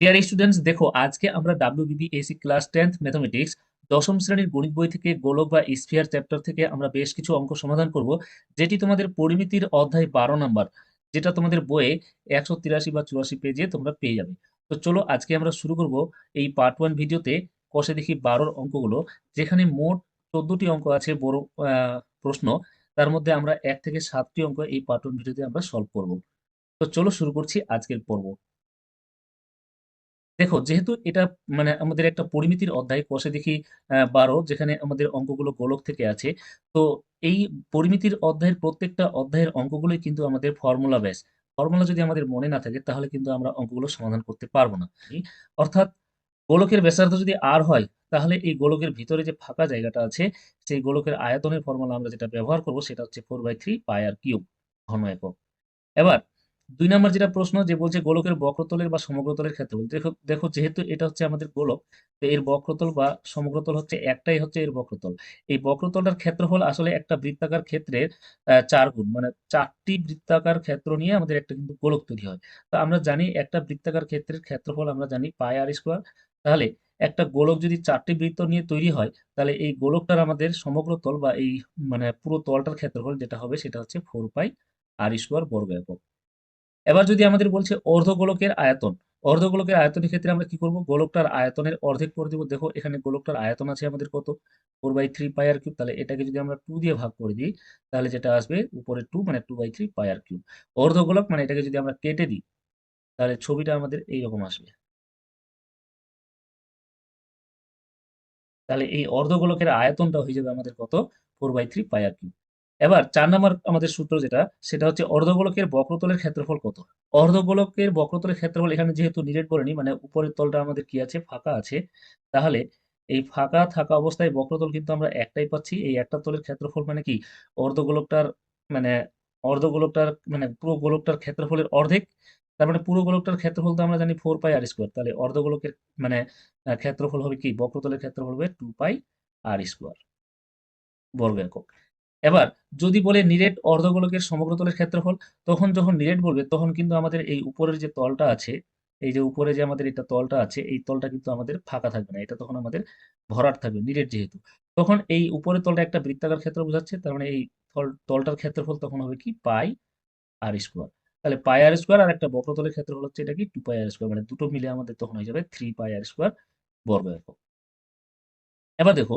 Dear students দেখো, আজকে আমরা WBB SE class tenth mathematics দশম শ্রেণির গণিত বই থেকে গোলক বা স্ফিয়ার চ্যাপ্টার থেকে আমরা বেশ কিছু অঙ্ক সমাধান করব, যেটি তোমাদের পরিমিতির অধ্যায় বারো নাম্বার, যেটা তোমাদের বইয়ে একশো তিরাশি বা চুরাশি পেজে তোমরা পেয়ে যাবে। তো চলো, আজকে আমরা শুরু করব এই পার্ট ওয়ান ভিডিওতে কষে দেখি বারোর অঙ্কগুলো, যেখানে মোট চোদ্দটি অঙ্ক আছে বড় প্রশ্ন। তার মধ্যে আমরা এক থেকে সাতটি অঙ্ক এই পার্ট ওয়ান ভিডিওতে আমরা সলভ করব। তো চলো শুরু করছি আজকের পর্ব। দেখো, যেহেতু এটা মানে আমাদের একটা পরিমিতির অধ্যায় কষে দেখি বারো, যেখানে আমাদের অঙ্কগুলো গোলক থেকে আছে, তো এই পরিমিতির অধ্যায়ের প্রত্যেকটা অধ্যায়ের অঙ্কগুলোই কিন্তু আমাদের ফর্মুলা বেস ফর্মুলা যদি আমাদের মনে না থাকে, তাহলে কিন্তু আমরা অঙ্কগুলো সমাধান করতে পারব না। অর্থাৎ গোলকের ব্যাসার্ধ যদি আর হয়, তাহলে এই গোলকের ভিতরে যে ফাঁকা জায়গাটা আছে, সেই গোলকের আয়তনের ফর্মুলা আমরা যেটা ব্যবহার করব, সেটা হচ্ছে four by three pi r cube ঘন একক এবার দুই নম্বর যেটা প্রশ্ন যে বলছে গোলকের বক্রতলের বা সমগ্রতলের ক্ষেত্রফল। দেখো দেখো যেহেতু এটা হচ্ছে আমাদের গোলক, তো এর বক্রতল বা সমগ্রতল হচ্ছে একটাই হচ্ছে এর বক্রতল। এই বক্রতলটার ক্ষেত্রফল আসলে একটা বৃত্তাকার ক্ষেত্রের চার গুণ মানে চারটি বৃত্তাকার ক্ষেত্র নিয়ে আমাদের একটা কিন্তু গোলক তৈরি হয়। তো আমরা জানি একটা বৃত্তাকার ক্ষেত্রের ক্ষেত্রফল আমরা জানি পাই আর স্কোয়ার। তাহলে একটা গোলক যদি চারটি বৃত্ত নিয়ে তৈরি হয়, তাহলে এই গোলকটার আমাদের সমগ্র তল বা এই মানে পুরো তলটার ক্ষেত্রফল যেটা হবে সেটা হচ্ছে ফোর পাই আর স্কোয়ার বর্গ একক। এবার যদি আমাদের বলছে অর্ধগোলকের আয়তন, অর্ধগোলকের আয়তনের ক্ষেত্রে আমরা কি করব? গোলকটার আয়তনের অর্ধেক করে দিব। দেখো, এখানে গোলকটার আয়তন আছে আমাদের কত? Four by three pi r cube তাহলে এটাকে যদি আমরা টু দিয়ে ভাগ করে দিই, তাহলে যেটা আসবে? উপরে টু মানে two by three pi r cube অর্ধগোলক মানে এটাকে যদি আমরা কেটে দিই, তাহলে ছবিটা আমাদের এইরকম আসবে। তাহলে এই অর্ধগোলকের আয়তনটা হয়ে যাবে আমাদের কত? Four by three pi r cube এবার চার নাম্বার আমাদের সূত্র যেটা, সেটা হচ্ছে অর্ধগোলকের বক্রতলের ক্ষেত্রফল কত? অর্ধগোলকের বক্রতলের ক্ষেত্রফল এখানে যেহেতু নিরেট বলেনি মানে উপরের তলটা আমাদের কি আছে? ফাঁকা আছে। তাহলে এই ফাঁকা থাকা অবস্থায় বক্রতল কিন্তু আমরা একটাই পাচ্ছি। এই একটা তলের ক্ষেত্রফল মানে কি? অর্ধগোলকটার মানে অর্ধগোলকটার মানে পুরো গোলকটার ক্ষেত্রফলের অর্ধেক। তার মানে পুরো গোলকটার ক্ষেত্রফল তো আমরা জানি ফোর পাই আর স্কোয়ার তাহলে অর্ধগোলকের মানে ক্ষেত্রফল হবে কি? বক্রতলের ক্ষেত্রফল হবে টু পাই আর স্কোয়ার বর্গ একক। এবার যদি বলে নিরেট অর্ধগোলকের সমগ্র তলের ক্ষেত্রফল, তখন যখন নিরেট বলবে, তখন কিন্তু আমাদের এই উপরের যে তলটা আছে, এই যে উপরে যে আমাদের এটা তলটা আছে, এই তলটা কিন্তু আমাদের ফাঁকা থাকবে না। এটা তখন আমাদের ভরাট থাকবে, নিরেট যেহেতু। তখন এই উপরের তলটা একটা বৃত্তাকার ক্ষেত্র বোঝাচ্ছে, তার মানে এই তল- তলটার ক্ষেত্রফল তখন হবে কি? Pi r square. তাহলে পাই আর স্কোয়ার আর একটা বক্রতলের ক্ষেত্রফল হচ্ছে এটা কি? টু পাই আর স্কোয়ার মানে দুটো মিলে আমাদের তখন হয়ে যাবে থ্রি পাই আর স্কোয়ার বর্গ এবার দেখো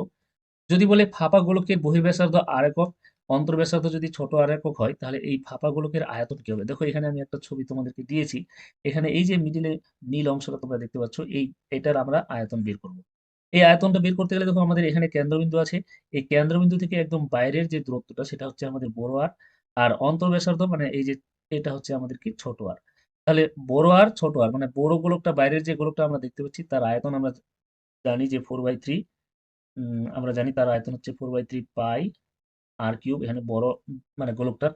যদি বলে ফাঁপা গোলকের বহির্ব্যাসার্ধ আর একক, অন্তর্ব্যাসার্ধ যদি ছোট আর একক হয়, তাহলে এই ফাঁপা গোলকের আয়তন কি হবে? দেখো, এখানে আমি একটা ছবি তোমাদেরকে দিয়েছি। এখানে এই যে মিডিলে নীল অংশটা তোমরা দেখতে পাচ্ছ, এই, এটার আমরা আয়তন বের করব। এই আয়তনটা বের করতে গেলে দেখো, আমাদের এখানে কেন্দ্রবিন্দু আছে। এই কেন্দ্রবিন্দু থেকে একদম বাইরের যে দূরত্বটা, সেটা হচ্ছে আমাদের বড় আর। আর অন্তর্ব্যাসার্ধ মানে এই যে, এটা হচ্ছে আমাদের কি? ছোট আর। তাহলে বড় আর ছোট আর মানে বড় গোলকটা, বাইরের যে গোলকটা আমরা দেখতে পাচ্ছি, তার আয়তন আমরা জানি যে ফোর বাই থ্রি আমরা জানি তার আয়তন হচ্ছে four by three pi r cube এখানে বড় মানে গোলকটার।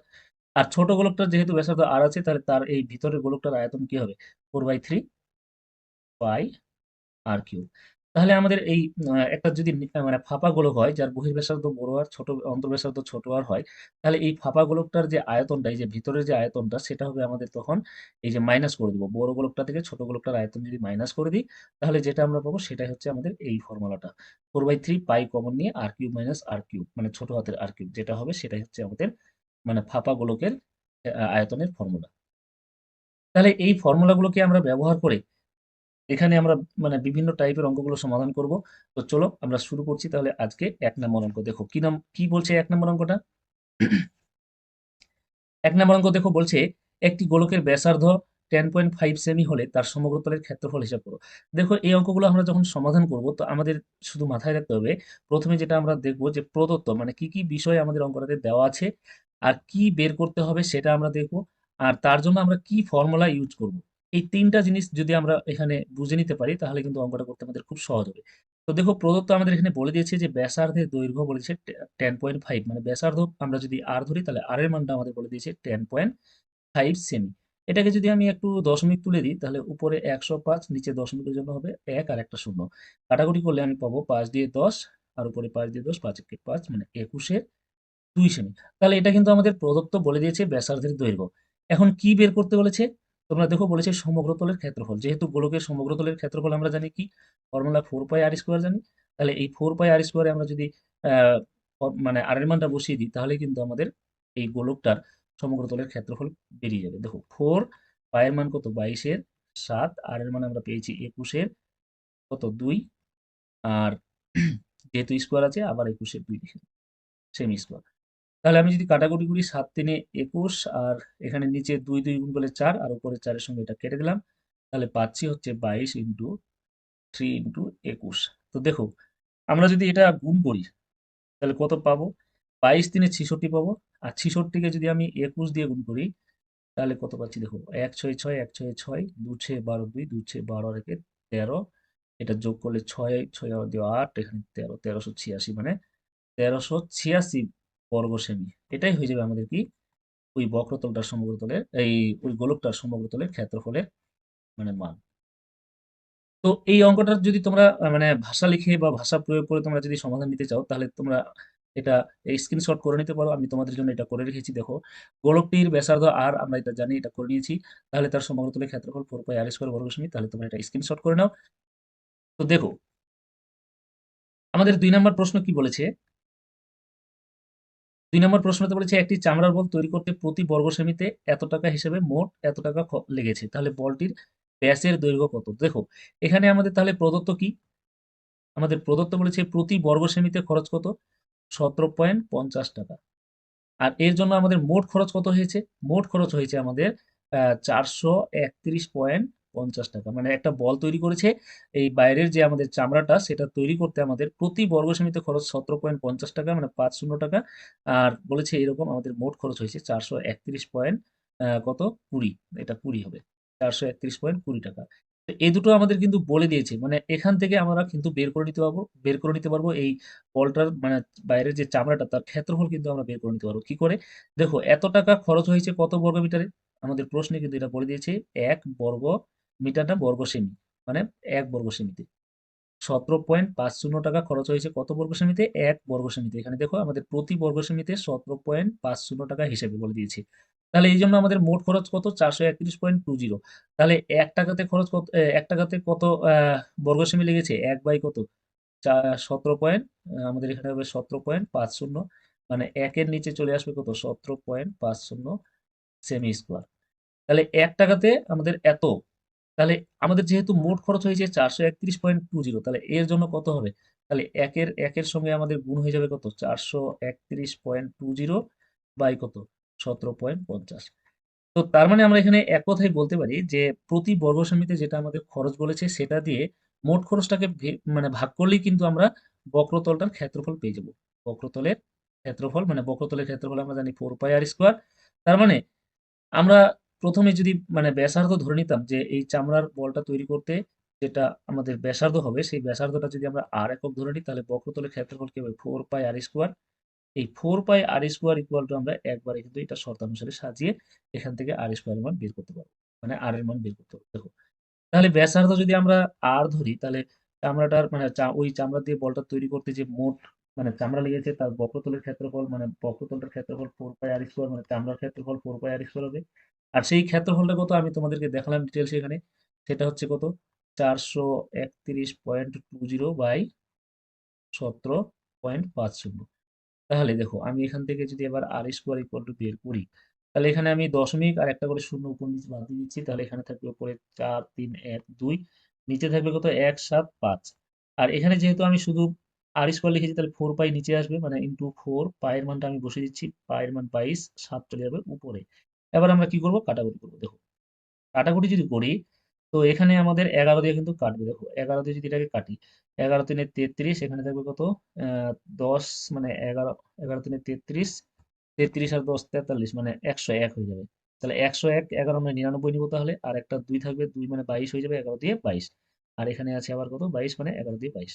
আর ছোট গোলকটার যেহেতু ব্যাসার্ধ আর আছে, তাহলে তার এই ভিতরের গোলকটার আয়তন কি হবে? Four by three pi r cube তাহলে আমাদের এই একটা যদি মানে ফাঁপা গোলক হয়, যার বহির্ব্যাসার্ধ বড় আর ছোট, অন্তর্ব্যাসার্ধ ছোট আর হয়, তাহলে এই ফাঁপা গোলকটার যে আয়তনটা, এই যে ভিতরের যে আয়তনটা, সেটা হবে আমাদের তখন এই যে মাইনাস করে দিব। বড় গোলকটা থেকে ছোট গোলকটার আয়তন যদি মাইনাস করে দিই, তাহলে যেটা আমরা পাবো, সেটাই হচ্ছে আমাদের এই ফর্মুলাটা। Four by three pi common নিয়ে r cube minus r cube মানে ছোট হাতের আর কিউব যেটা হবে সেটাই হচ্ছে আমাদের মানে ফাঁপা গোলকের আয়তনের ফর্মুলা। তাহলে এই ফর্মুলাগুলোকে আমরা ব্যবহার করে এখানে আমরা মানে বিভিন্ন টাইপের অঙ্কগুলো সমাধান করব। তো চলো আমরা শুরু করছি তাহলে আজকে এক নম্বর অঙ্ক। দেখো, কি নাম, কি বলছে এক নম্বর অঙ্কটা? এক নম্বর অঙ্ক দেখো বলছে, একটি গোলকের ব্যাসার্ধ টেন পয়েন্ট ফাইভ সেমি হলে তার সমগ্রতলের ক্ষেত্রফল হিসাব করো। দেখো, এই অঙ্কগুলো আমরা যখন সমাধান করব, তো আমাদের শুধু মাথায় রাখতে হবে, প্রথমে যেটা আমরা দেখব যে প্রদত্ত মানে কি কি বিষয় আমাদের অঙ্কটাতে দেওয়া আছে আর কি বের করতে হবে সেটা আমরা দেখব। আর তার জন্য আমরা কি ফর্মুলা ইউজ করব? এই তিনটা জিনিস যদি আমরা এখানে বুঝে নিতে পারি, তাহলে কিন্তু অঙ্কটা করতে আমাদের খুব সহজ হবে। তো দেখো, প্রদত্ত আমাদের এখানে বলে দিয়েছে যে ব্যাসার্ধের দৈর্ঘ্য বলেছে টেন পয়েন্ট ফাইভ মানে ব্যাসার্ধ আমরা যদি আর ধরি, তাহলে আর এর মানটা আমাদের বলে দিয়েছে টেন পয়েন্ট ফাইভ সেমি এটাকে যদি আমি একটু দশমিক তুলে দিই, তাহলে উপরে একশো পাঁচ, নিচে দশমিকের জন্য হবে এক আর একটা শূন্য। কাটাকুটি করলে আমি পাবো পাঁচ দিয়ে দশ, আর উপরে পাঁচ দিয়ে দশ পাঁচ একে পাঁচ মানে একুশের দুই সেমি তাহলে এটা কিন্তু আমাদের প্রদত্ত বলে দিয়েছে ব্যাসার্ধের দৈর্ঘ্য। এখন কি বের করতে বলেছে? তোমরা দেখো বলেছে সমগ্রতলের ক্ষেত্রফল। যেহেতু গোলকের সমগ্রতলের ক্ষেত্রফল আমরা জানি কি? Formula four pi r square জানি। তাহলে এই ফোর পাই আর স্কোয়ারে আমরা যদি মানে আর এর মানটা বসিয়ে দিই, তাহলে কিন্তু আমাদের এই গোলকটার সমগ্রতলের ক্ষেত্রফল বেরিয়ে যাবে। দেখো ফোর পায়ের মান কত? বাইশের সাত। আর এর মান আমরা পেয়েছি একুশের কত? দুই। আর যেহেতু স্কোয়ার আছে, আবার একুশের দুই সেমি স্কোয়ার তাহলে আমি যদি কাটাকুটি করি সাত তিনে একুশ, আর এখানে নিচে দুই দুই গুণ করলে চার, আর উপরে চারের সঙ্গে এটা কেটে দিলাম। তাহলে পাচ্ছি হচ্ছে বাইশ ইন্টু থ্রি ইন্টু একুশ। তো দেখো, আমরা যদি এটা গুণ করি, তাহলে কত পাবো? বাইশ তিনে ছিষট্টি পাবো, আর ছিষট্টিকে যদি আমি একুশ দিয়ে গুণ করি, তাহলে কত পাচ্ছি? দেখো, এক ছয় ছয়, এক ছয় ছয়, দু ছে বারো দুই, দু ছে বারো রেখে তেরো। এটা যোগ করলে ছয় ছয় দিয়ে আট, এখানে তেরো, তেরোশো ছিয়াশি মানে তেরোশো ছিয়াশি বর্গ সেমি এটাই হয়ে যাবে আমাদের কি? ওই বক্রতলটার সমগ্রতলের এই ওই গোলকটার সমগ্রতলের ক্ষেত্রফলের মানে মান। তো এই অঙ্কটার যদি তোমরা মানে ভাষা লিখে বা ভাষা প্রয়োগ করে তোমরা যদি সমাধান নিতে চাও, তাহলে তোমরা এটা স্ক্রিনশট করে নিতে পারো। আমি তোমাদের জন্য এটা করে রেখেছি, দেখো। গোলকটির ব্যাসার্ধ আর আমরা এটা জানি, এটা করে নিয়েছি। তাহলে তার সমগ্রতলের ক্ষেত্রফল ফোর পাই আর স্কোয়ার বর্গ সেমি তাহলে তোমরা এটা স্ক্রিনশট করে নাও। তো দেখো, আমাদের দুই নম্বর প্রশ্ন কি বলেছে? দুই নম্বর প্রশ্নতে বলেছে, একটি চামড়ার বল তৈরি করতে প্রতি বর্গ সেমিতে এত টাকা হিসেবে মোট এত টাকা লেগেছে। তাহলে বলটির ব্যাসের দৈর্ঘ্য কত? দেখো, এখানে আমাদের তাহলে প্রদত্ত কি? আমাদের প্রদত্ত বলেছে, প্রতি বর্গ সেমিতে খরচ কত? সতেরো পয়েন্ট পঞ্চাশ টাকা। আর এর জন্য আমাদের মোট খরচ কত হয়েছে? মোট খরচ হয়েছে আমাদের চারশো একত্রিশ পয়েন্ট পঞ্চাশ টাকা। মানে একটা বল তৈরি করেছে, এই বাইরের যে আমাদের চামড়াটা, সেটা তৈরি করতে আমাদের প্রতি বর্গ সেমিতে খরচ সতেরো পয়েন্ট পঞ্চাশ টাকা মানে পাঁচ শূন্য টাকা। আর বলেছে এরকম আমাদের মোট খরচ হয়েছে চারশো একত্রিশ পয়েন্ট কত? কুড়ি। এটা কুড়ি হবে। চারশো একত্রিশ পয়েন্ট কুড়ি টাকা। এই দুটো আমাদের কিন্তু বলে দিয়েছে। মানে এখান থেকে আমরা কিন্তু বের করে নিতে পারব, বের করে নিতে পারব এই বলটার মানে বাইরের যে চামড়াটা, তার ক্ষেত্রফল কিন্তু আমরা বের করে নিতে পারব। কি করে? দেখো, এত টাকা খরচ হয়েছে কত বর্গ মিটারে আমাদের প্রশ্নে কিন্তু এটা বলে দিয়েছে, এক বর্গ মিটার না বর্গ সেমি মানে এক বর্গ সেমিতে সতেরো পয়েন্ট পাঁচ শূন্য টাকা খরচ হয়েছে কত বর্গ সেমিতে এক বর্গ সেমিতে এখানে দেখো আমাদের প্রতি বর্গ সেমিতে সতেরো পয়েন্ট পাঁচ শূন্য টাকা হিসেবে বলে দিয়েছে। তাহলে এই জন্য আমাদের মোট খরচ কত? চারশো একত্রিশ পয়েন্ট টু জিরো তাহলে এক টাকাতে খরচ কত এক টাকাতে কত বর্গ সেমি লেগেছে? এক বাই কত? সতেরো পয়েন্ট আমাদের এখানে হবে সতেরো পয়েন্ট পাঁচ শূন্য। মানে একের নিচে চলে আসবে কত? সতেরো পয়েন্ট পাঁচ শূন্য সেমি স্কোয়ার। তাহলে এক টাকাতে আমাদের এত তাহলে আমাদের যেহেতু মোট খরচ হয়েছে চারশো একত্রিশ পয়েন্ট টু জিরো, তাহলে এর জন্য কত হবে? তাহলে একের একের সঙ্গে আমাদের গুণ হয়ে যাবে কত? চারশো একত্রিশ পয়েন্ট টু জিরো বাই কত? সতেরো পয়েন্ট পঞ্চাশ। তো তার মানে আমরা এখানে এক কথাই বলতে পারি যে প্রতি বর্গ সেমিতে যেটা আমাদের খরচ বলেছে সেটা দিয়ে মোট খরচটাকে মানে ভাগ করলেই কিন্তু আমরা বক্রতলটার ক্ষেত্রফল পেয়ে যাব। বক্রতলের ক্ষেত্রফল মানে বক্রতলের ক্ষেত্রফল আমরা জানি ফোর পাই আর স্কোয়ার। তার মানে আমরা প্রথমে যদি মানে ব্যাসার্ধ ধরে নিতাম যে এই চামড়ার বলটা তৈরি করতে যেটা আমাদের ব্যাসার্ধ হবে, সেই ব্যাসার্ধটা যদি আমরা আর একক ধরে নিই, তাহলে বক্রতলের ক্ষেত্রফল কি হবে? ফোর পাই আর স্কোয়ার এই four pi r square equal to আমরা একবারে কিন্তু এটা শর্তানুসারে সাজিয়ে এখান থেকে আর স্কোয়ারের মান বের করতে পারব। মানে আর এর মান বের করতে পারব। দেখো, তাহলে ব্যাসার্ধ যদি আমরা আর ধরি, তাহলে চামড়াটার মানে ওই চামড়া দিয়ে বলটা তৈরি করতে যে মোট মানে চামড়া লেগেছে, তার বক্রতলের ক্ষেত্রফল মানে বক্রতলটার ক্ষেত্রফল ফোর পাই আর স্কোয়ার মানে চামড়ার ক্ষেত্রফল ফোর পাই আর স্কোয়ার হবে। আর সেই ক্ষেত্রফলটা কত? আমি তোমাদেরকে দেখালাম ডিটেলস এখানে। সেটা হচ্ছে কত? চারশো একত্রিশ পয়েন্ট টু জিরো বাই সতেরো পয়েন্ট পাঁচ শূন্য। তাহলে দেখো, আমি এখান থেকে যদি এবার আর স্কোয়ার ইকুয়াল টু বের করি, তাহলে এখানে আমি দশমিক আর একটা করে শূন্য উপর বাদ দিয়ে দিচ্ছি। তাহলে এখানে থাকবে উপরে চার, তিন, এক, দুই, নিচে থাকবে কত? এক, সাত, পাঁচ। আর এখানে যেহেতু আমি শুধু আর স্কোয়ার লিখেছি, তাহলে ফোর পাই নিচে আসবে মানে ইন্টু ফোর পায়ের মানটা আমি বসে দিচ্ছি, পায়ের মান বাইশ, সাত চলে যাবে উপরে। এবার আমরা কি করব? কাটাকুটি করব। দেখো কাটাকুটি যদি করি, তো এখানে আমাদের এগারো দিয়ে কিন্তু কাটবে। দেখো, এগারো দিয়ে যদি এটাকে কাটি, এগারো তিনে তেত্রিশ, এখানে থাকবে কত? দশ মানে এগারো এগারো তিনে তেত্রিশ তেত্রিশ আর দশ তেতাল্লিশ মানে একশো এক হয়ে যাবে। তাহলে একশো এক, এগারো মানে নিরানব্বই নিবো তাহলে, আর একটা দুই থাকবে, দুই মানে বাইশ হয়ে যাবে, এগারো দিয়ে বাইশ। আর এখানে আছে আবার কত? বাইশ মানে এগারো দিয়ে বাইশ।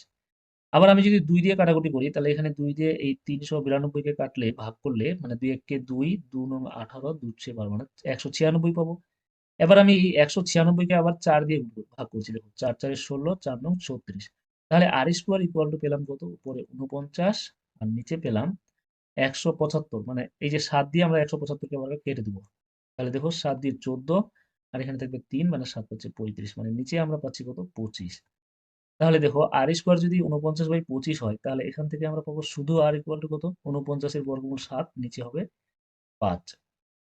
আবার আমি যদি দুই দিয়ে কাটাকুটি করি, তাহলে এখানে দুই দিয়ে এই তিনশো বিরানব্বই কে কাটলে ভাগ করলে মানে দুই এককে দুই দু নং আঠারো ছয় বারো মানে একশো ছিয়ানব্বই পাবো। এবার আমি এই একশো ছিয়ানব্বইকে আবার চার দিয়ে ভাগ করছি, দেখুন, চার, চারে ষোলো, চার নং ছত্রিশ। তাহলে আর স্কোয়ার ইকুয়াল টু পেলাম কত? উপরে উনপঞ্চাশ আর নিচে পেলাম একশো পঁচাত্তর। মানে এই যে সাত দিয়ে আমরা একশো পঁচাত্তরকে আবার কেটে দেবো। তাহলে দেখো, সাত দিয়ে চোদ্দ, আর এখানে থাকবে তিন মানে সাত হচ্ছে পঁয়ত্রিশ। মানে নিচে আমরা পাচ্ছি কত? পঁচিশ। তাহলে দেখো আর স্কোয়ার যদি উনপঞ্চাশ বাই পঁচিশ হয়, তাহলে এখান থেকে আমরা পাবো শুধু আর ইকুয়াল টু কত? উনপঞ্চাশের বর্গমূল সাত, নিচে হবে পাঁচ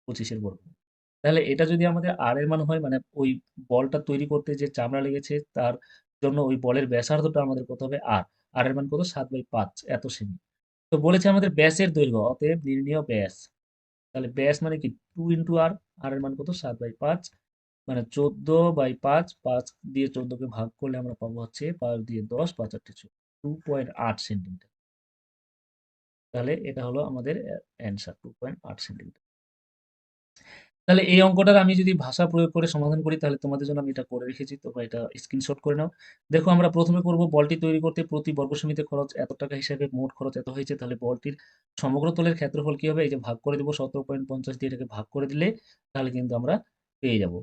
পঁচিশের বর্গমূল। তাহলে এটা যদি আমাদের আর এর মান হয় মানে ওই বলটা তৈরি করতে যে চামড়া লেগেছে, তার জন্য ওই বলের ব্যাসার্ধটা আমাদের কত হবে? আর আর এর মান কত? সাত বাই পাঁচ, এত সেমি। তো বলেছে আমাদের ব্যাসের দৈর্ঘ্য, অতএব নির্ণীয় ব্যাস। তাহলে ব্যাস মানে কি? টু ইন্টু আর আর এর মান কত? সাত বাই পাঁচ মানে চোদ্দ বাই পাঁচ পাঁচ দিয়ে চোদ্দকে ভাগ করলে আমরা পাবো হচ্ছে পাঁচ দিয়ে দশ, পাঁচ আটটি টু পয়েন্ট আট সেন্টিমিটার তাহলে এটা হলো আমাদের অ্যান্সার টু পয়েন্ট আট সেন্টিমিটার তাহলে এই অঙ্কটার আমি যদি ভাষা প্রয়োগ করে সমাধান করি, তাহলে তোমাদের জন্য আমি এটা করে রেখেছি, তোমরা এটা স্ক্রিনশট করে নাও। দেখো, আমরা প্রথমে করব বলটি তৈরি করতে প্রতি বর্গ সেমিতে খরচ এত টাকা হিসেবে মোট খরচ এত হয়েছে, তাহলে বলটির সমগ্র তলের ক্ষেত্রফল কি হবে? এই যে ভাগ করে দেবো, সতেরো পয়েন্ট পঞ্চাশ দিয়ে এটাকে ভাগ করে দিলে তাহলে কিন্তু আমরা পেয়ে যাব।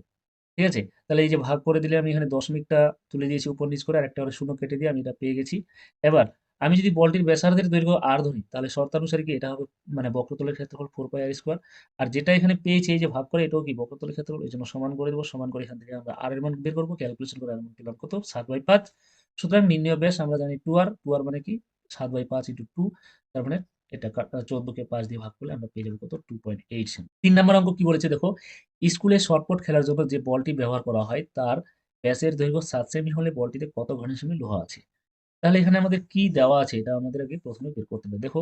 ঠিক আছে? তাহলে এই যে ভাগ করে দিলে আমি এখানে দশমিকটা তুলে দিয়েছি উপর নিচ করে আর একটা শূন্য কেটে দিয়ে আমি এটা পেয়ে গেছি। এবার আমি যদি বলটির ব্যাসার্ধের দৈর্ঘ্য আর ধরি, তাহলে শর্তানুসারে কি এটা হবে মানে বক্রতলের ক্ষেত্রফল ফোর পাই আর স্কোয়ার আর যেটা এখানে পেয়েছি এই যে ভাগ করে, এটাও কি বক্রতলের ক্ষেত্রফল? এই জন্য সমান করে দেবো, সমান করে এখান থেকে আমরা আর এর মান বের করব ক্যালকুলেশন করে আর মান পেলাম কত? সাত বাই পাঁচ। সুতরাং নির্ণয় ব্যাস আমরা জানি টু আর টু আর মানে কি? সাত বাই পাঁচ ইন্টু টু তার মানে এটা চোদ্দকে পাঁচ দিয়ে ভাগ করলে আমরা পেয়ে যাব কত? টু পয়েন্ট এইট সেমি তিন নম্বর অঙ্ক কি বলেছে? দেখো স্কুলে শর্টপট খেলার জন্য যে বলটি ব্যবহার করা হয়, তার ব্যাসের দৈর্ঘ্য সাত সেমি হলে বলটিতে কত ঘন সেমি লোহা আছে? তাহলে এখানে আমাদের কি দেওয়া আছে? এটা আমাদের আগে প্রথমে বের করতে হবে। দেখো,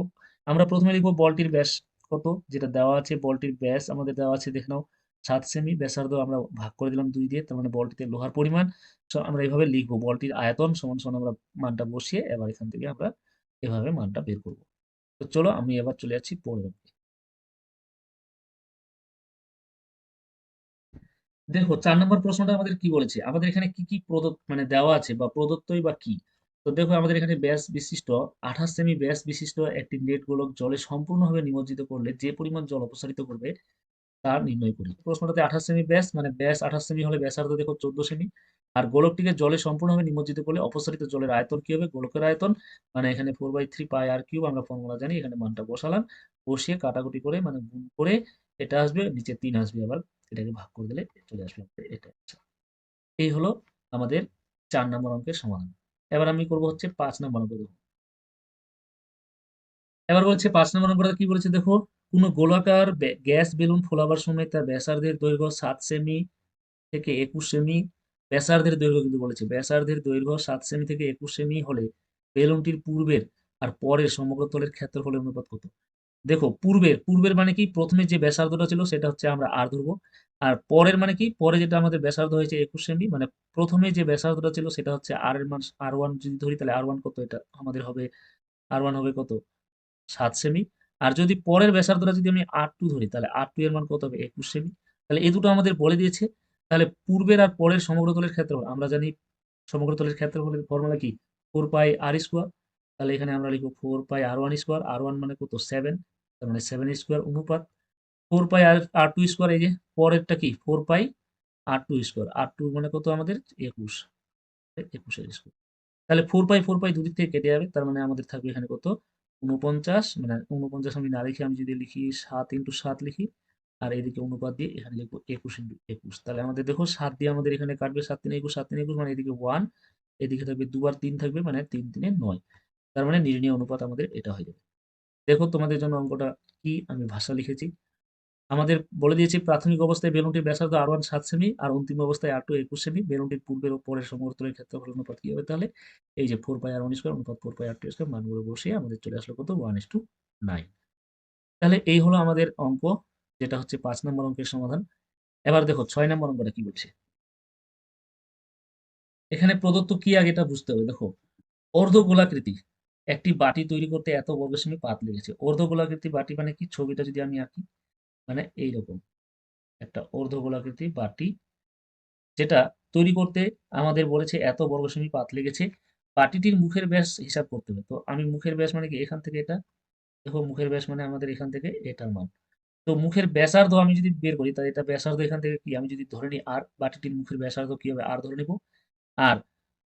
আমরা প্রথমে লিখব বলটির ব্যাস কত? যেটা দেওয়া আছে, বলটির ব্যাস আমাদের দেওয়া আছে, দেখে নাও, সাত সেমি। ব্যাসার্ধ আমরা ভাগ করে দিলাম দুই দিয়ে, তার মানে বলটিতে লোহার পরিমাণ। আমরা এইভাবে লিখব, বলটির আয়তন সমান সমান আমরা মানটা বসিয়ে এবার এখান থেকে আমরা এভাবে মানটা বের করব। তো চলো আমি এবার চলে যাচ্ছি অঙ্কে দেখো, চার নম্বর প্রশ্নটা আমাদের কি বলেছে? আমাদের এখানে কি কি প্রদত্ত মানে দেওয়া আছে বা প্রদত্তই বা কি? তো দেখো, আমাদের এখানে ব্যাস বিশিষ্ট, আঠাশ সেমি ব্যাস বিশিষ্ট একটি নেট গোলক জলে সম্পূর্ণভাবে নিমজ্জিত করলে যে পরিমাণ জল অপসারিত করবে, তা নির্ণয় করি। প্রশ্নটাতে আঠাশ সেমি ব্যাস মানে ব্যাস আঠাশ সেমি হলে ব্যাসার্ধ দেখো চোদ্দ সেমি আর গোলকটিকে জলে সম্পূর্ণভাবে নিমজ্জিত করলে অপসারিত জলের আয়তন কি হবে? গোলকের আয়তন। মানে এখানে four by three pi r cube আমরা ফর্মুলা জানি, এখানে মানটা বসালাম। বসিয়ে কাটাকুটি করে মানে গুণ করে এটা আসবে, নিচে তিন আসবে আবার। এটাকে ভাগ করে দিলে চলে আসবে এটা। এই হলো আমাদের চার নম্বর অঙ্কের সমাধান। এবার আমি করব হচ্ছে পাঁচ নম্বর অঙ্ক। দেখো এবার বলছে পাঁচ নম্বর অঙ্কটা কি বলেছে দেখো? কোনো গোলাকার গ্যাস বেলুন ফোলাবার সময় তার ব্যাসার্ধের দৈর্ঘ্য সাত সেমি থেকে একুশ সেমি ব্যাসার্ধের দৈর্ঘ্য কিন্তু বলেছে। ব্যাসার্ধের দৈর্ঘ্য সাত সেমি থেকে একুশ সেমি হলে বেলুনটির পূর্বের আর পরের সমগ্র তলের ক্ষেত্র ক্ষেত্রফলের অনুপাত কত? দেখো, পূর্বের পূর্বের মানে কি? প্রথমে যে ব্যাসার্ধটা ছিল সেটা হচ্ছে আমরা আর ধরবো। আর পরের মানে কি? পরে যেটা আমাদের ব্যাসার্ধ হয়েছে একুশ সেমি মানে প্রথমে যে ব্যাসার্ধটা ছিল সেটা হচ্ছে আর এর মান, আর ওয়ান যদি ধরি তাহলে আর ওয়ান কত? এটা আমাদের হবে, আর ওয়ান হবে কত? সাত সেমি আর যদি পরের ব্যাসার্ধটা যদি আমি আর টু ধরি, তাহলে আর টু এর মান কত হবে? একুশ সেমি তাহলে এই দুটো আমাদের বলে দিয়েছে। তাহলে পূর্বের আর পরের সমগ্রতলের ক্ষেত্রফল, আমরা জানি সমগ্রতলের ক্ষেত্রফলের ফর্মুলা কি? ফোর পাই আর স্কোয়ার তাহলে এখানে আমরা লিখব four pi r one square r one মানে কত? সেভেন তার মানে সেভেন স্কোয়ার অনুপাত। Four pi r r two square এই যে পরেরটা কি? Four pi r two square r two মানে কত আমাদের? একুশ, একুশের স্কোয়ার তাহলে ফোর পাই ফোর পাই দুদিক থেকে কেটে যাবে, তার মানে আমাদের থাকবে এখানে কত? উনপঞ্চাশ মানে উনপঞ্চাশ আমি না লিখি আমি যদি লিখি সাত ইন্টু সাত লিখি আর এদিকে অনুপাত দিয়ে এখানে লিখব একুশ ইন্টু একুশ। তাহলে আমাদের দেখো সাত দিয়ে আমাদের এখানে কাটবে সাত তিন একুশ, সাত তিন একুশ মানে এদিকে ওয়ান এদিকে থাকবে দুবার তিন থাকবে মানে তিন তিনে নয়। তার মানে নির্ণয় অনুপাত আমাদের এটা হয়ে যাবে। দেখো তোমাদের জন্য অঙ্কটা কি? আমি ভাষা লিখেছি। আমাদের বলে দিয়েছি প্রাথমিক অবস্থায় বেলুনটির ব্যাসার্ধ আর ওয়ান সাত সেমি আর অন্তিম অবস্থায় আর টু একুশ সেমি বেলুনটির পূর্বের ও পরের সমর্থনের ক্ষেত্রফল অনুপাত কি হবে তাহলে? এই যে four pi r one square অনুপাত four pi r two square মানগুলো বসিয়ে আমাদের চলে আসলো কত? ওয়ান ইস টু নাইন তাহলে এই হলো আমাদের অঙ্ক। যেটা হচ্ছে পাঁচ নম্বর অঙ্কের সমাধান। এবার দেখো, ছয় নম্বর অঙ্কটা কি বলছে? এখানে প্রদত্ত কি আগে এটা বুঝতে হবে। দেখো অর্ধ গোলাকৃতি একটি বাটি তৈরি করতে এত বর্গ সেমি পাত লেগেছে অর্ধ গোলাকৃতি বাটি মানে কি? ছবিটা যদি আমি আঁকি মানে এইরকম। একটা অর্ধ গোলাকৃতি বাটি যেটা তৈরি করতে আমাদের বলেছে এত বর্গ সেমি পাত লেগেছে বাটিটির মুখের ব্যাস হিসাব করতে হবে। তো আমি মুখের ব্যাস মানে কি? এখান থেকে এটা। দেখো, মুখের ব্যাস মানে আমাদের এখান থেকে এটার মান। তো মুখের ব্যাসার্ধ আমি যদি বের করি, তাহলে এটা ব্যাসার্ধ এখান থেকে কি? আমি যদি ধরে নিই আর, বাটিটির মুখের ব্যাসার্ধ কি হবে আর ধরে নেব? আর,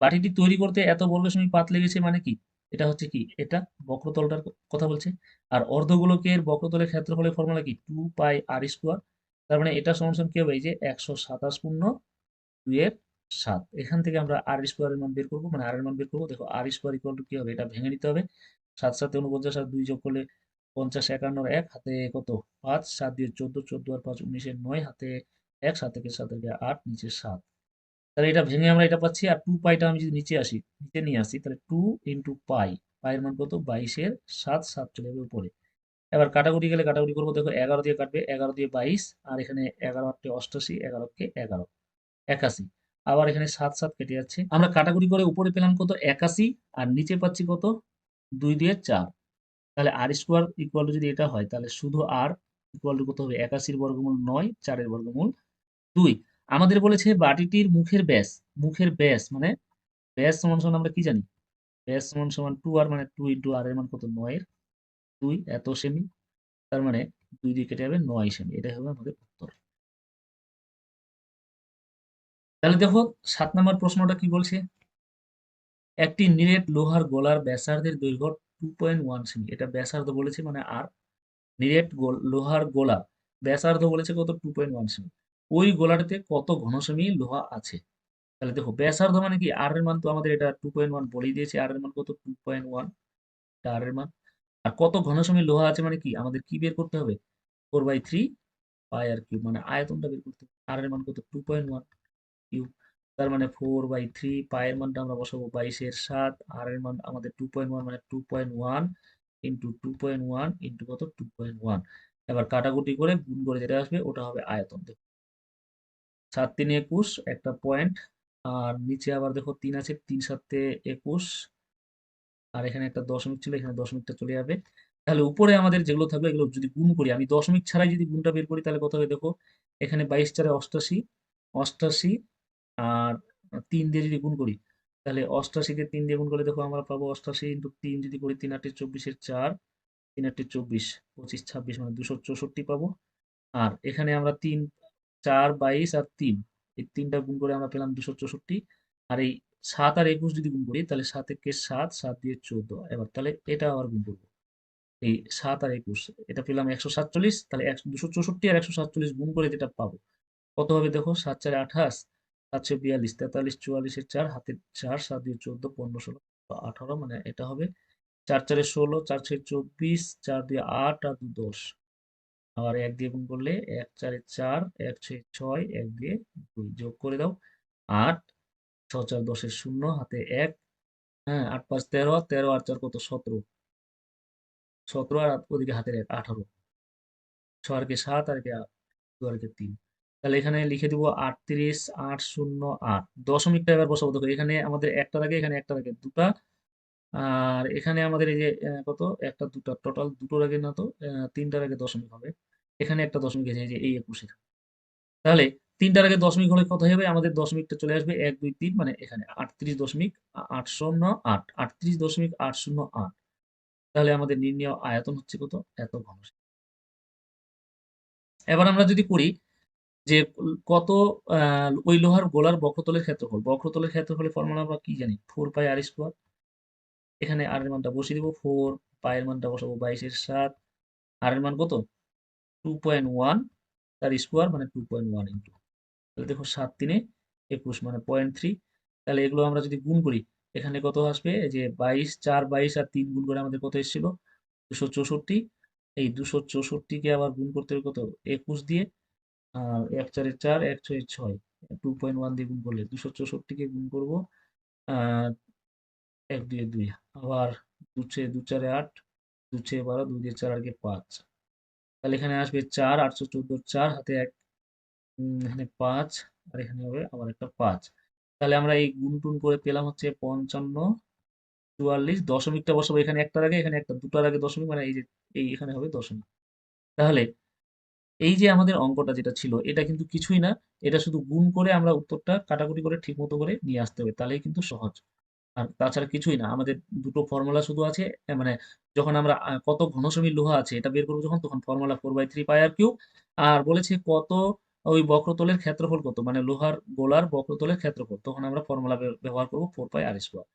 বাটিটি তৈরি করতে এত বর্গ সেমি পাত লেগেছে মানে কি? এটা হচ্ছে কি? এটা বক্রতলটার কথা বলছে। আর অর্ধগোলকের বক্রতলের ক্ষেত্রফলের ফর্মুলা কি? টু পাই আর স্কোয়ার তার মানে এটা সমান কি হবে? এই যে একশো সাতাশ পূর্ণ দুইয়ের সাত। এখান থেকে আমরা আর স্কোয়ারের মান বের করব। মানে আর এর মান বের করব। দেখো আর স্কোয়ার ইকুয়াল টু কি হবে? এটা ভেঙে নিতে হবে। সাত সাথে উনপঞ্চাশ আর দুই যোগ করলে পঞ্চাশ একান্ন আর এক হাতে কত? পাঁচ, সাত দিয়ে চোদ্দ চোদ্দ আর পাঁচ উনিশের নয় হাতে এক, সাত থেকে সাত থেকে আট, নিচে সাত। তাহলে এটা ভেঙে আমরা এটা পাচ্ছি আর টু পাইটা আমি যদি নিচে আসি, নিচে নিয়ে আসি, তাহলে টু ইন্টু পাই পাইয়ের মান কত? বাইশের সাত সাত চলে যাবে উপরে। এবার কাটাকুটি গেলে কাটাকুটি করব, দেখো এগারো দিয়ে কাটবে, এগারো দিয়ে বাইশ, আর এখানে এগারো আটটে অষ্টাশি এগারোকে এগারো, একাশি। আবার এখানে সাত সাত কেটে যাচ্ছে। আমরা কাটাকুটি করে উপরে পেলাম কত? একাশি, আর নিচে পাচ্ছি কত? দুই দিয়ে চার। তাহলে আর স্কোয়ার ইকুয়াল টু যদি এটা হয়, তাহলে শুধু আর ইকুয়াল টু কত হবে? একাশির বর্গমূল নয়, চারের বর্গমূল দুই। আমাদের বলেছে বাটিটির মুখের ব্যাস মুখের ব্যাস মানে ব্যাস সমান সমান আমরা কি জানি? ব্যাস সমান সমান টু আর মানে টু ইন্টু আর এর মান কত? নয়ের। দুই, এত সেমি, তার মানে দুই দিয়ে কেটে যাবে নয় সেমি। এটাই হবে আমাদের উত্তর। তাহলে দেখো, সাত নম্বর প্রশ্নটা কি বলছে? একটি নিরেট লোহার গোলার ব্যাসার্ধের দৈর্ঘ্য টু পয়েন্ট ওয়ান সেমি, এটা ব্যাসার্ধ মানে আর, নিরেট লোহার গোলা, ব্যাসার্ধ বলেছে কত? টু পয়েন্ট ওয়ান সেমি। ওই গোলাটিতে কত ঘন সেমি লোহা আছে? তাহলে দেখো, ব্যাসার্ধ মানে কি? আর এর মান তো আমাদের এটা টু পয়েন্ট ওয়ান বলেই দিয়েছে আর এর মান কত? টু পয়েন্ট ওয়ান আর এর মান। আর কত ঘন সেমি লোহা আছে মানে কি? আমাদের কি বের করতে হবে? Four by three pi r cube মানে আয়তনটা বের করতে হবে। আর এর মান কত? টু পয়েন্ট ওয়ান কিউব তার মানে ফোর বাই থ্রি পায়ের মানটা আমরা বসাবো বাইশের সাত, আর এর মান আমাদের টু পয়েন্ট ওয়ান মানে two point one into two point one into কত? টু পয়েন্ট ওয়ান এবার কাটাকুটি করে গুণ করে যেটা আসবে ওটা হবে আয়তন দেখো সাত তিন একুশ, একটা পয়েন্ট আর নিচে আবার দেখো তিন আছে, তিন সাতে একুশ, আর এখানে একটা দশমিক ছিল, এখানে দশমিকটা চলে যাবে। তাহলে উপরে আমাদের যেগুলো থাকবে এগুলো যদি গুণ করি, আমি দশমিক ছাড়াই যদি গুণটা বের করি, তাহলে কত হবে দেখো? এখানে বাইশ চারে অষ্টাশি অষ্টাশি আর তিন দিয়ে যদি গুণ করি, তাহলে অষ্টাশিকে তিন দিয়ে গুণ করলে দেখো আমরা পাবো অষ্টাশি ইন্টু তিন যদি করি তিন আটটি চব্বিশের চার, তিন আটটি চব্বিশ, পঁচিশ, ছাব্বিশ মানে দুশো চৌষট্টি পাবো। আর এখানে আমরা তিন, চার, বাইশ আর তিন, এই তিনটা গুণ করে আমরা পেলাম দুশো চৌষট্টি। আর এই সাত আর একুশ যদি গুণ করি, তাহলে সাত একে সাত সাত দিয়ে চোদ্দ। এবার তাহলে এটা আবার গুণ করব। এই সাত আর একুশ, এটা পেলাম একশো সাতচল্লিশ, তাহলে দুশো চৌষট্টি আর একশো সাতচল্লিশ গুণ করে যেটা পাবো। কত হবে দেখো? সাত চারে আঠাশ সাতশো বিয়াল্লিশ, তেতাল্লিশ চুয়াল্লিশের চার, হাতের চার, সাত দিয়ে চোদ্দ, পনেরো, ষোলো, আঠারো মানে এটা হবে চার, চারে ষোলো, চার, ছয়, চব্বিশ, চার দিয়ে আট, আর দু দশ। আবার এক দিয়ে করলে এক, চারে চার, এক, ছয় ছয়, এক দিয়ে দুই। যোগ করে দাও, আট, ছ, চার, দশের শূন্য, হাতে এক হ্যাঁ আট, পাঁচ, তেরো তেরো আর চার, কত? সতেরো। সতেরো আর ওদিকে হাতের এক, আঠারো। ছ আর কে সাত আর কে আট দু আর কে তিন। তাহলে এখানে লিখে দিব আটত্রিশ আট শূন্য আট। দশমিকটা এবার বসাবো। দেখো এখানে আমাদের একটার আগে এখানে একটার আগে দুটা। আর এখানে আমাদের এই যে কত? একটা দুটা। টোটাল দুটোর আগে না তো? আহ, তিনটার আগে দশমিক হবে। এখানে একটা দশমিক আছে যে এই একুশের তাহলে তিনটার আগে দশমিক হলে কত হবে আমাদের দশমিকটা চলে আসবে এক দুই তিন মানে এখানে আটত্রিশ দশমিক আট শূন্য আট। আটত্রিশ দশমিক আট শূন্য আট। তাহলে আমাদের নির্ণয় আয়তন হচ্ছে কত? এত ঘন। এবার আমরা যদি করি যে কত ওই লোহার গোলার বক্রতলের ক্ষেত্রফল। বক্রতলের ক্ষেত্রফলের ফর্মুলা আমরা কি জানি? ফোর পাই আর স্কোয়ার এখানে আর এর মানটা বসিয়ে দিব ফোর পাই এর মানটা বসাবো বাইশের সাত। আর এর মান কত? টু পয়েন্ট ওয়ান তার স্কোয়ার মানে টু পয়েন্ট ওয়ান ইন্টু তাহলে দেখো সাত তিনে একুশ মানে পয়েন্ট থ্রি তাহলে এগুলো আমরা যদি গুণ করি, এখানে কত আসবে? যে বাইশ, চার, বাইশ আর তিন গুণ করে আমাদের কত এসেছিল? দুশো চৌষট্টি। এই দুশো চৌষট্টিকে আবার গুণ করতে হবে কত? একুশ দিয়ে। আর এক চারে চার, এক ছয় ছয় টু পয়েন্ট ওয়ান দিয়ে গুণ করলে দুশো চৌষট্টিকে গুণ করব এক দুয়ে দুই, আবার দু ছয় দু চারে আট, দু ছয় বারো, দুই দিয়ে চার কি পাঁচ। তাহলে এখানে আসবে চার, আটশো চোদ্দ, চার, হাতে এক এখানে পাঁচ, আর এখানে হবে আবার একটা পাঁচ। তাহলে আমরা এই গুণ টুন করে পেলাম হচ্ছে পঞ্চান্ন, চুয়াল্লিশ, দশমিকটা বসাবো, এখানে একটার আগে এখানে একটা, দুটার আগে দশমিক মানে এই যে, এই এখানে হবে দশমিক। তাহলে এই যে আমাদের অঙ্কটা যেটা ছিল, এটা কিন্তু কিছুই না। এটা শুধু গুণ করে আমরা উত্তরটা কাটাকুটি করে ঠিক মতো করে নিয়ে আসতে হবে, তাহলেই কিন্তু সহজ। আর তাছাড়া কিছুই না, আমাদের দুটো ফর্মুলা শুধু আছে মানে যখন আমরা কত ঘনসেমি লোহা আছে, এটা বের করব যখন, তখন formula four by three pi r cube r বলেছে কত ওই বক্রতলের ক্ষেত্রফল কত মানে লোহার গোলার বক্রতলের ক্ষেত্রফল, তখন আমরা ফর্মুলা ব্যবহার করব ফোর পাই আর স্কোয়ার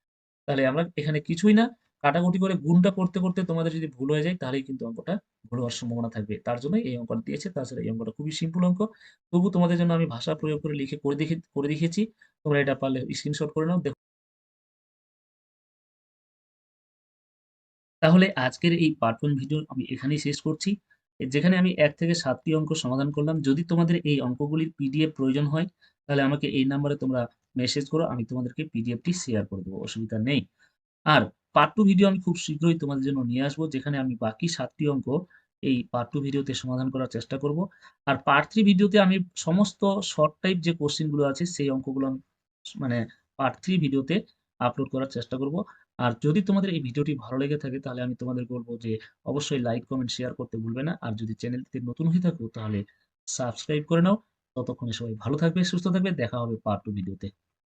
তাহলে আমরা এখানে কিছুই না কাটাকুটি করে গুণটা করতে করতে তোমাদের যদি ভুল হয়ে যায়, তাহলেই কিন্তু অঙ্কটা ভুল হওয়ার সম্ভাবনা থাকবে। তার জন্য এই অঙ্কটা দিয়েছে। তাছাড়া এই অঙ্কটা খুবই সিম্পল অঙ্ক। তবু তোমাদের জন্য আমি ভাষা প্রয়োগ করে লিখে, করে দেখে, করে দেখিয়েছি। তোমরা এটা পারলে স্ক্রিনশট করে নাও। দেখো তাহলে আজকের এই পার্ট ওয়ান ভিডিও আমি এখানেই শেষ করছি। যেখানে আমি এক থেকে সাতটি অঙ্ক সমাধান করলাম। যদি তোমাদের এই অঙ্কগুলির পিডিএফ প্রয়োজন হয়, তাহলে আমাকে এই নাম্বারে তোমরা মেসেজ করো। আমি তোমাদেরকে পিডিএফটি শেয়ার করে দেবো। অসুবিধা নেই। আর পার্ট টু ভিডিও আমি খুব শীঘ্রই তোমাদের জন্য নিয়ে আসব, যেখানে আমি বাকি সাতটি অঙ্ক এই পার্ট টু ভিডিওতে সমাধান করার চেষ্টা করব। আর পার্ট থ্রি ভিডিওতে আমি সমস্ত শর্ট টাইপ যে কোশ্চেনগুলো আছে, সেই অঙ্কগুলো মানে পার্ট থ্রি ভিডিওতে আপলোড করার চেষ্টা করব। আর যদি তোমাদের এই ভিডিওটি ভালো লেগে থাকে, তাহলে আমি তোমাদের বলব যে অবশ্যই লাইক কমেন্ট শেয়ার করতে ভুলবে না। আর যদি চ্যানেলটিতে নতুন হয়ে থাকো, তাহলে সাবস্ক্রাইব করে নাও। ততক্ষণে সবাই ভালো থাকবে, সুস্থ থাকবে। দেখা হবে পার্ট টু ভিডিওতে